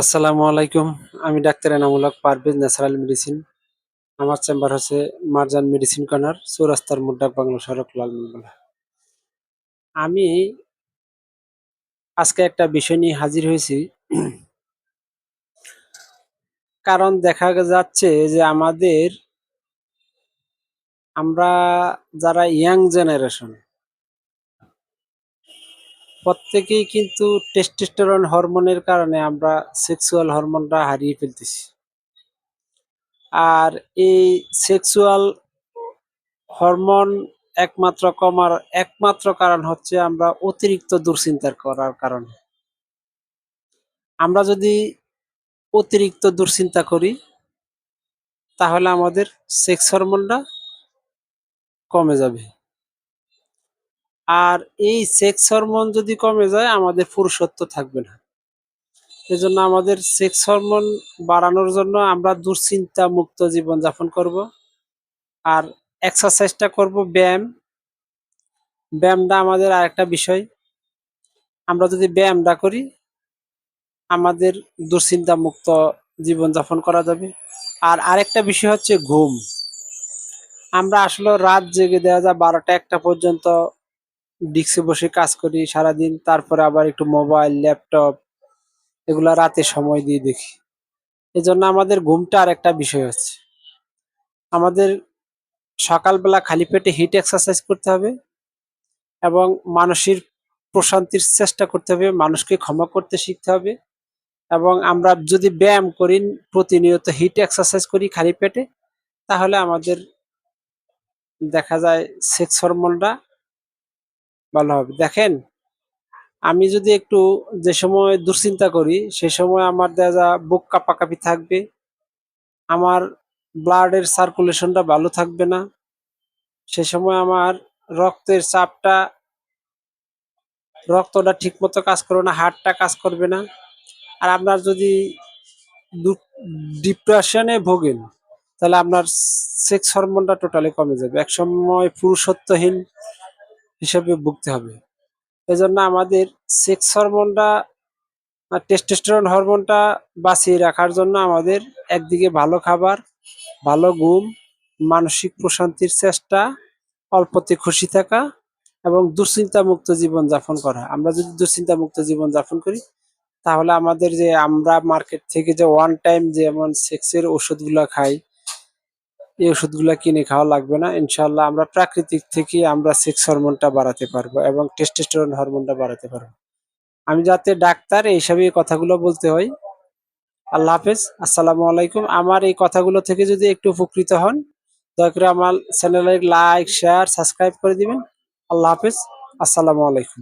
আসসালামু আলাইকুম। আমি ডাক্তার এনামুলক পারভেজ ন্যাচারাল মেডিসিন। আমার চেম্বার হচ্ছে মারজান মেডিসিন কর্নার, চৌরাস্তার মুড্ডাক বাংলা সড়ক লালমনগোলা আমি আজকে একটা বিষয় নিয়ে হাজির হয়েছি। কারণ দেখা যাচ্ছে যে আমাদের, আমরা যারা ইয়াং জেনারেশন প্রত্যেকেই কিন্তু টেস্টোস্টেরন হরমোনের কারণে আমরা সেক্সুয়াল হরমোনটা হারিয়ে ফেলতেছি। আর এই সেক্সুয়াল হরমোন একমাত্র কমার একমাত্র কারণ হচ্ছে আমরা অতিরিক্ত দুশ্চিন্তার করার কারণে। আমরা যদি অতিরিক্ত দুশ্চিন্তা করি, তাহলে আমাদের সেক্স হরমোনটা কমে যাবে। আর এই সেক্স হরমোন যদি কমে যায়, আমাদের পুরুষত্ব থাকবে না। এজন্য আমাদের সেক্স হরমোন বাড়ানোর জন্য আমরা দুশ্চিন্তা মুক্ত জীবন যাপন করব। আর এক্সারসাইজটা করব ব্যায়াম। ব্যায়ামটা আমাদের আরেকটা বিষয়। আমরা যদি ব্যায়ামটা করি, আমাদের দুশ্চিন্তা মুক্ত জীবন যাপন করা যাবে। আর আরেকটা বিষয় হচ্ছে ঘুম। আমরা আসলে রাত জেগে দেওয়া যায় বারোটা একটা পর্যন্ত ডিস্কে বসে কাজ করি সারাদিন, তারপরে আবার একটু মোবাইল, ল্যাপটপ, এগুলা রাতে সময় দিয়ে দেখি। এজন্য আমাদের ঘুমটা আর একটা বিষয় হচ্ছে। আমাদের সকালবেলা খালি পেটে হিট এক্সারসাইজ করতে হবে এবং মানসিক প্রশান্তির চেষ্টা করতে হবে, মানুষকে ক্ষমা করতে শিখতে হবে এবং আমরা যদি ব্যায়াম করি, প্রতিনিয়ত হিট এক্সারসাইজ করি খালি পেটে, তাহলে আমাদের দেখা যায় সেক্স হরমোনটা ভালো হবে। দেখেন, আমি যদি একটু যে সময় দুশ্চিন্তা করি, সে সময় আমার দেখা বুক কাঁপাকাঁপি থাকবে, আমার ব্লাডের সার্কুলেশনটা ভালো থাকবে না, সে সময় আমার রক্তের চাপটা, রক্তটা ঠিক মতো কাজ করবে না হার্টটা কাজ করবে না। আর আপনার যদি ডিপ্রেশনে ভোগেন, তাহলে আপনার সেক্স হরমোনটা টোটালি কমে যাবে। এক সময় পুরুষত্বহীন হিসেবে ভুগতে হবে। এজন্য আমাদের সেক্স হরমোনটা টেস্টোস্টেরন হরমোনটা বাঁচিয়ে রাখার জন্য আমাদের একদিকে ভালো খাবার, ভালো ঘুম, মানসিক প্রশান্তির চেষ্টা, অল্পতে খুশি থাকা এবং দুশ্চিন্তা মুক্ত জীবন যাপন করা। আমরা যদি দুশ্চিন্তা মুক্ত জীবন যাপন করি, তাহলে আমাদের যে আমরা মার্কেট থেকে যে ওয়ান টাইম যেমন সেক্সের ওষুধগুলো খাই এই ওষুধগুলো কিনে খাওয়া লাগবে না। ইনশাল্লাহ আমরা প্রাকৃতিক থেকে আমরা সেক্স হরমোনটা বাড়াতে পারব এবং টেস্টোস্টেরন হরমোনটা বাড়াতে পারব। আমি যাতে ডাক্তার এইসব এই কথাগুলো বলতে হয়। আল্লাহ হাফেজ। আসসালামু আলাইকুম। আমার এই কথাগুলো থেকে যদি একটু উপকৃত হন, দয়া করে আমার চ্যানেলে লাইক শেয়ার সাবস্ক্রাইব করে দিবেন। আল্লাহ হাফেজ। আসসালামু আলাইকুম।